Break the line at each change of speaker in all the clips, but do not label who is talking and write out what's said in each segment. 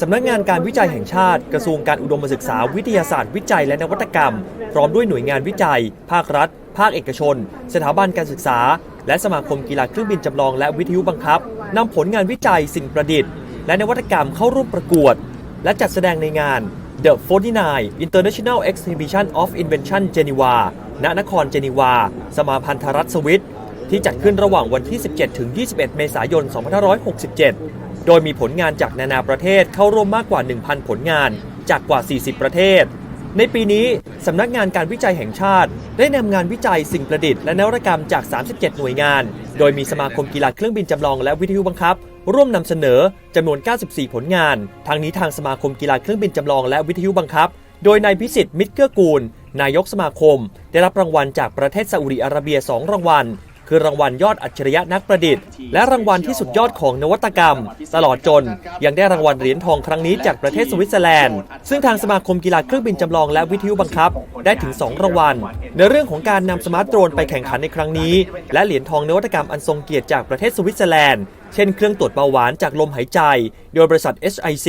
สำนักงานการวิจัยแห่งชาติ กระทรวงการอุดมศึกษาวิทยาศาสตร์วิจัยและนวัตกรรม พร้อมด้วยหน่วยงานวิจัย ภาครัฐ ภาคเอกชน สถาบันการศึกษา และสมาคมกีฬาเครื่องบินจำลองและวิทยุบังคับนำผลงานวิจัยสิ่งประดิษฐ์ และนวัตกรรมเข้าร่วมประกวด และจัดแสดงในงาน The 49 International Exhibition of Invention Geneva ณนครเจนีวา สมาพันธรัฐสวิตที่จัดขึ้นระหว่างวันที่ 17 ถึง 21 เมษายน 2567 โดยมีผลงานจากนานาประเทศเข้าร่วมมากกว่า 1,000 ผลงานจากกว่า 40 ประเทศ ในปีนี้สำนักงานการวิจัยแห่งชาติ ได้นำงานวิจัยสิ่งประดิษฐ์และนวัตกรรมจาก 37 หน่วยงาน โดยมีสมาคมกีฬาเครื่องบินจำลองและวิทยุบังคับ ร่วมนำเสนอจำนวน 94 ผลงาน ทางนี้ทางสมาคมกีฬาเครื่องบินจำลองและวิทยุบังคับ โดยนายพิสิทธิ์มิตรเกื้อกูล นายกสมาคม ได้รับรางวัลจากประเทศซาอุดิอาระเบีย 2 รางวัล คือรางวัลยอดอัจฉริยะนักประดิษฐ์ และรางวัลที่สุดยอดของนวัตกรรม ตลอดจน ยังได้รางวัลเหรียญทองครั้งนี้จากประเทศสวิตเซอร์แลนด์ ซึ่งทางสมาคมกีฬาเครื่องบินจำลองและวิทยุบังคับ ได้ถึง 2 รางวัล ในเรื่องของการนำสมาร์ทโดรนไปแข่งขันในครั้งนี้ และเหรียญทองนวัตกรรมอันทรงเกียรติจากประเทศสวิตเซอร์แลนด์ เช่นเครื่องตรวจเบาหวานจากลมหายใจ โดยบริษัท HIC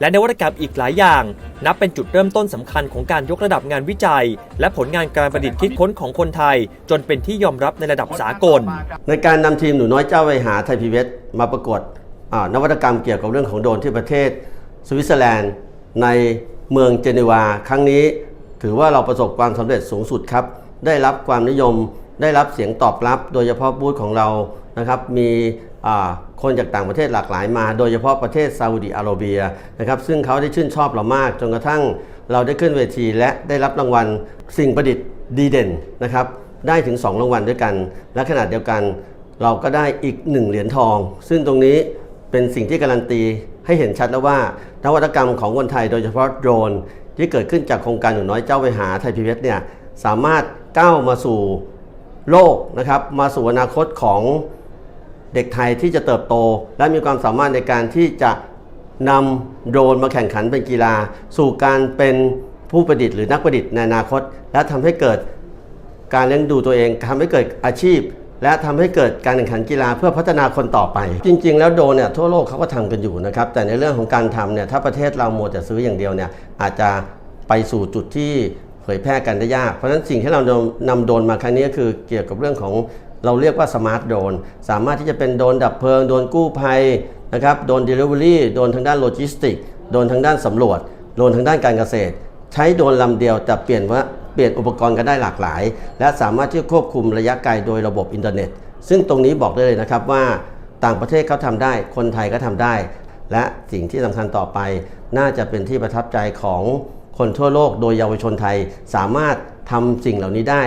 และนวัตกรรมอีกหลายอย่าง นับเป็นจุดเริ่มต้นสำคัญของการยกระดับงานวิจัย และผลงานการประดิษฐ์คิดค้นของคนไทย จนเป็นที่ยอมรับในระดับสากล
ในการนำทีมหนูน้อยเจ้าไวหาไทยพีเวสมาประกวดนวัตกรรมเกี่ยวกับเรื่องของโดรนที่ประเทศ สวิตเซอร์แลนด์ ในเมืองเจนีวา ครั้งนี้ ถือว่าเราประสบความสำเร็จสูงสุดครับ ได้รับความนิยมได้รับเสียงตอบรับ โดยเฉพาะบูธของเรานะครับมี คนจากต่างประเทศหลากหลายมา โดยเฉพาะประเทศซาอุดิอาระเบียนะครับซึ่งเขาได้ชื่นชอบเรามาก จนกระทั่งเราได้ขึ้นเวที และได้รับรางวัลสิ่งประดิษฐ์ดีเด่นนะครับได้ถึง 2 รางวัลด้วยกัน และขณะเดียวกันเราก็ได้อีก 1 เหรียญทอง ซึ่งตรงนี้เป็นสิ่งที่การันตีให้เห็นชัดแล้วว่านวัตกรรมของคนไทยโดยเฉพาะโดรน ที่เกิดขึ้นจากโครงการหนูน้อยเจ้าไปหาไทยพีเวสเนี่ยสามารถก้าวมาสู่โลกนะครับมาสู่อนาคตของ เด็กไทยที่จะเติบโต และมีความสามารถในการที่จะนำโดรนมาแข่งขันเป็นกีฬา สู่การเป็นผู้ประดิษฐ์หรือนักประดิษฐ์ในอนาคต และทำให้เกิดการเลี้ยงดูตัวเองทำให้เกิดอาชีพ และทำให้เกิดการแข่งขันกีฬาเพื่อพัฒนาคนต่อไป จริง ๆ แล้วโดรนเนี่ยทั่วโลกเขาก็ทำกันอยู่นะครับแต่ในเรื่องของการทำเนี่ยถ้าประเทศเราโมวแต่ซื้ออย่างเดียวเนี่ยอาจจะไปสู่จุดที่เผยแพร่กันได้ยาก เพราะฉะนั้นสิ่งที่เรานำนำโดรนมาครั้งนี้ก็คือเกี่ยวกับเรื่องของ เราเรียกว่าสมาร์ทโดนสามารถที่จะเป็นโดนดับเพลิง โดนกู้ภัยนะครับโดนเดลิเวอรี่โดนทางด้านโลจิสติกโดนทางด้านสำรวจ โดนทางด้านการเกษตร ใช้โดนลำเดียวแต่เปลี่ยนว่าเปลี่ยนอุปกรณ์กันได้หลากหลาย และสามารถที่จะควบคุมระยะไกลโดยระบบอินเทอร์เน็ต ซึ่งตรงนี้บอกได้เลยนะครับว่าต่างประเทศเขาทำได้ คนไทยก็ทำได้ และสิ่งที่สำคัญต่อไป น่าจะเป็นที่ประทับใจของคนทั่วโลกโดยเยาวชนไทยสามารถทำสิ่งเหล่านี้ได้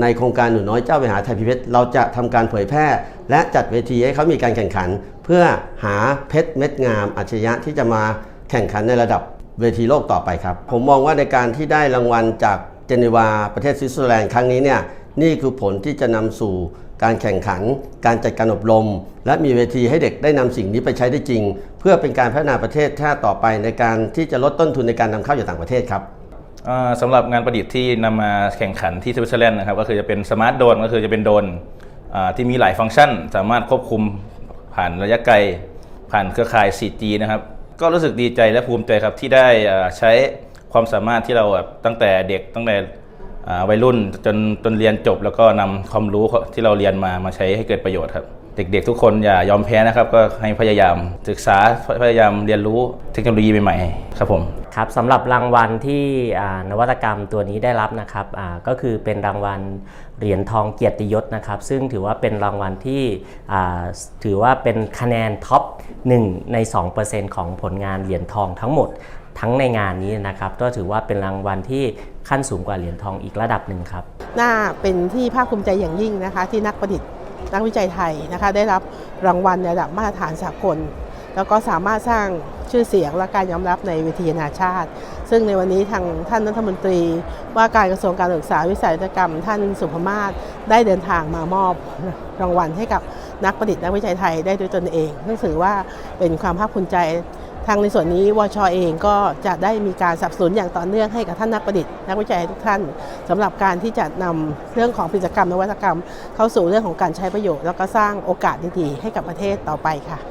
ในโครงการหนูน้อยเจ้าไปหาไทยพิเพชรเราจะทำการเผยแพร่ และจัดเวทีให้เขามีการแข่งขัน เพื่อหาเพชรเม็ดงามอัจฉริยะที่จะมาแข่งขันในระดับเวทีโลกต่อไปครับ ผมมองว่าในการที่ได้รางวัลจากเจนีวาประเทศสวิตเซอร์แลนด์ครั้งนี้เนี่ยนี่คือผลที่จะนำสู่การแข่งขัน การจัดการอบรม และมีเวทีให้เด็กได้นำสิ่งนี้ไปใช้ได้จริง เพื่อเป็นการพัฒนาประเทศชาติต่อไปในการที่จะลดต้นทุนในการนำเข้าจากต่างประเทศครับ
สำหรับงานประดิษฐ์ที่นำมาแข่งขันที่สวิตเซอร์แลนด์นะครับก็คือจะเป็นสมาร์ทโดนก็คือจะเป็นโดนที่มีหลายฟังก์ชัน สามารถควบคุมผ่านระยะไกล ผ่านเครือข่าย 4G นะครับก็รู้สึกดีใจและภูมิใจครับที่ได้ใช้ความสามารถที่เราแบบตั้งแต่เด็กตั้งแต่วัยรุ่นจนจนเรียนจบ แล้วก็นำความรู้ที่เราเรียนมามาใช้ให้เกิดประโยชน์ครับ เด็กๆ ทุกคนอย่ายอมแพ้นะครับ ก็ให้พยายามศึกษาพยายามเรียนรู้เทคโนโลยีใหม่ๆครับผม
ครับสำหรับรางวัลที่อ่านวัตกรรมตัวนี้ได้รับนะครับอ่าก็คือเป็นรางวัลเหรียญทองเกียรติยศนะครับ ซึ่งถือว่าเป็นรางวัลที่อ่าถือว่าเป็นคะแนนท็อป 1 ใน 2%ของผลงานเหรียญทองทั้งหมดทั้งในงานนี้นะครับ ก็ถือว่าเป็นรางวัลที่ขั้นสูงกว่าเหรียญทองอีกระดับหนึ่งครับ
น่าเป็นที่ภาคภูมิใจอย่างยิ่งนะคะ ที่นักประดิษฐ์ นักวิจัยไทยนะคะได้รับรางวัลในระดับมาตรฐานสากล แล้วก็สามารถสร้างชื่อเสียงและการยอมรับในเวทีนานาชาติ ซึ่งในวันนี้ทางท่านรัฐมนตรี ว่าการกระทรวงการศึกษาวิสัยกรรม ท่านสุภมาศได้เดินทางมามอบรางวัลให้กับนักประดิษฐ์นักวิจัยไทยได้ด้วยตนเองซึ่งถือว่าเป็นความภาคภูมิใจ ทางในส่วนนี้วชเองก็จะได้มีการสนับสนุนอย่างต่อเนื่องให้กับท่านนักประดิษฐ์นักวิจัยทุกท่านสำหรับการที่จะนำเรื่องของกิจกรรมนวัตกรรม เข้าสู่เรื่องของการใช้ประโยชน์ แล้วก็สร้างโอกาสดีๆให้กับประเทศต่อไปค่ะ